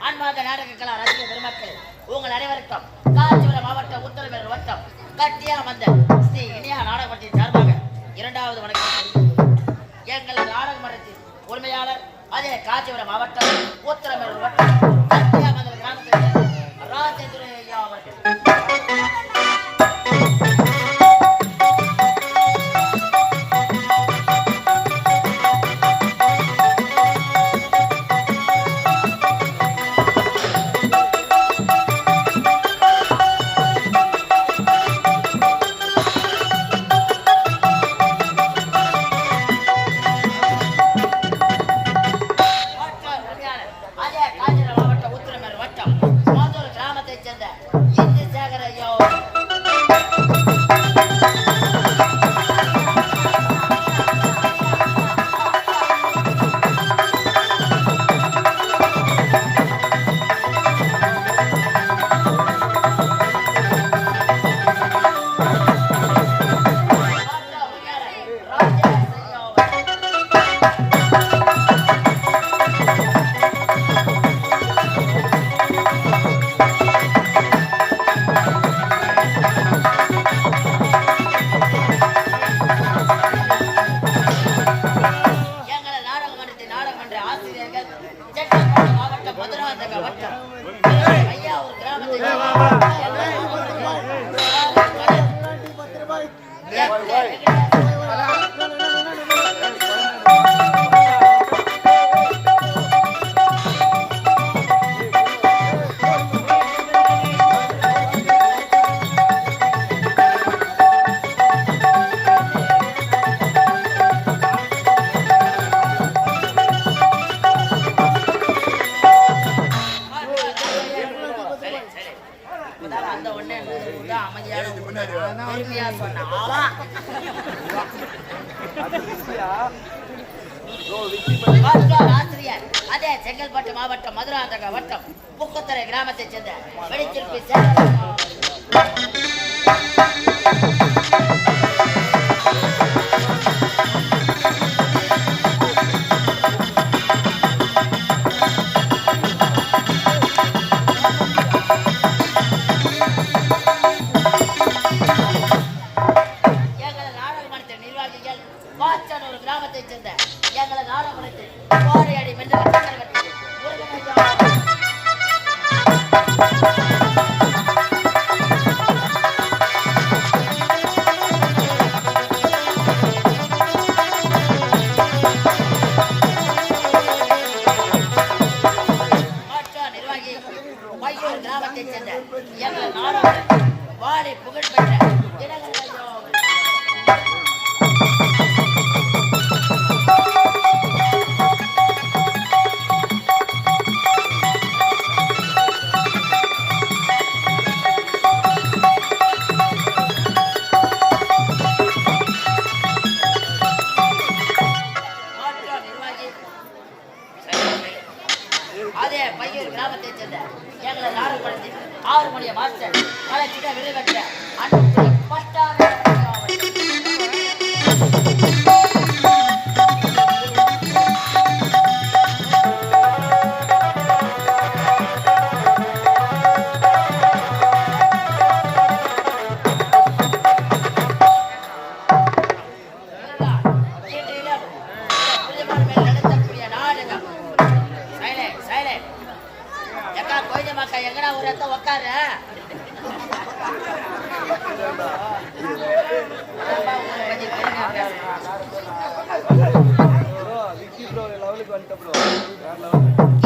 அன்பாக நாடக கலா ரசிக பெருமக்கள் உங்கள் அனைவருக்கும் காஞ்சிபுரம் மாவட்டம் உத்தரவேல் வட்டம் கட்டியா வந்த ஸ்ரீ இனியா நாடகமன்றத்தின் சார்பாக இரண்டாவது வணக்கம் எங்கள் நாடக மன்றத்தின் உரிமையாளர் அதே காஞ்சிபுரம் மாவட்டம் உத்தரவேல் வட்டம் கட்டியாக வந்த கிராமத்தில் நாடகமன்ற ஆசிரியர்கள் மாவட்டம் மதுராந்தக வட்டம். ஐயா ஒரு கிராமத்தை இப்பதான் வந்த உடனே அமைதியான. பொறுமையா சொன்ன ஆவா. ஆசிரியர் அதே செங்கல்பட்டு மாவட்டம் மதுராந்தக வட்டம் புக்குத்தரை கிராமத்தைச் சேர்ந்த வெடிச்சிருப்பி சேகர். நிர்வாகிகள் ஒரு கிராமத்தைச் சேர்ந்த எங்களது நாடகமன்றத்தில் கோரையடி மென்ற பையூர் கிராமத்தைச் சேர்ந்த எங்களை நாடுபடுத்தி ஆறு மணிய மாஸ்டர் வளர்ச்சிட்ட விருது அன்பு பட்டாளர் இந்த புலிமலை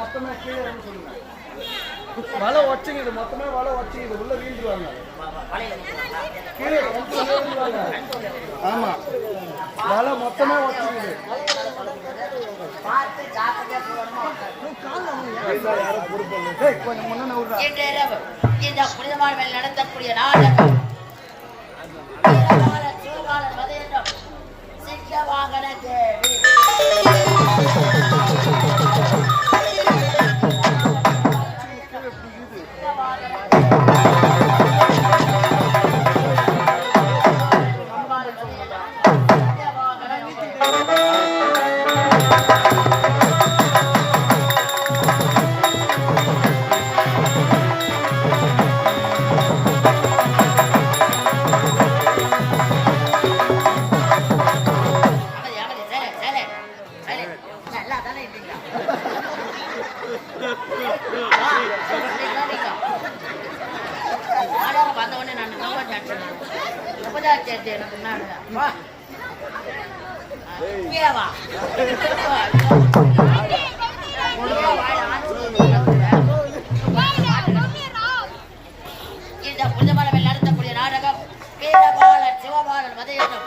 மொத்தமாக கீழே இறங்க சொல்லுங்க. வலை உடச்சிங்க மொத்தமே மொத்தமாக வலை உடச்சிங்க இது வீழ்ந்துருவாங்க. கீழே வலை மொத்தமாக உடச்சிங்க. மேல் நடத்தக்கூடிய நாடகம். சிங்க வாகன தேவி. குட்டியாவா இந்த புதுமணம் நடத்தக்கூடிய நாடகம் வீரபாலன் சிவபாலன் வதையனும்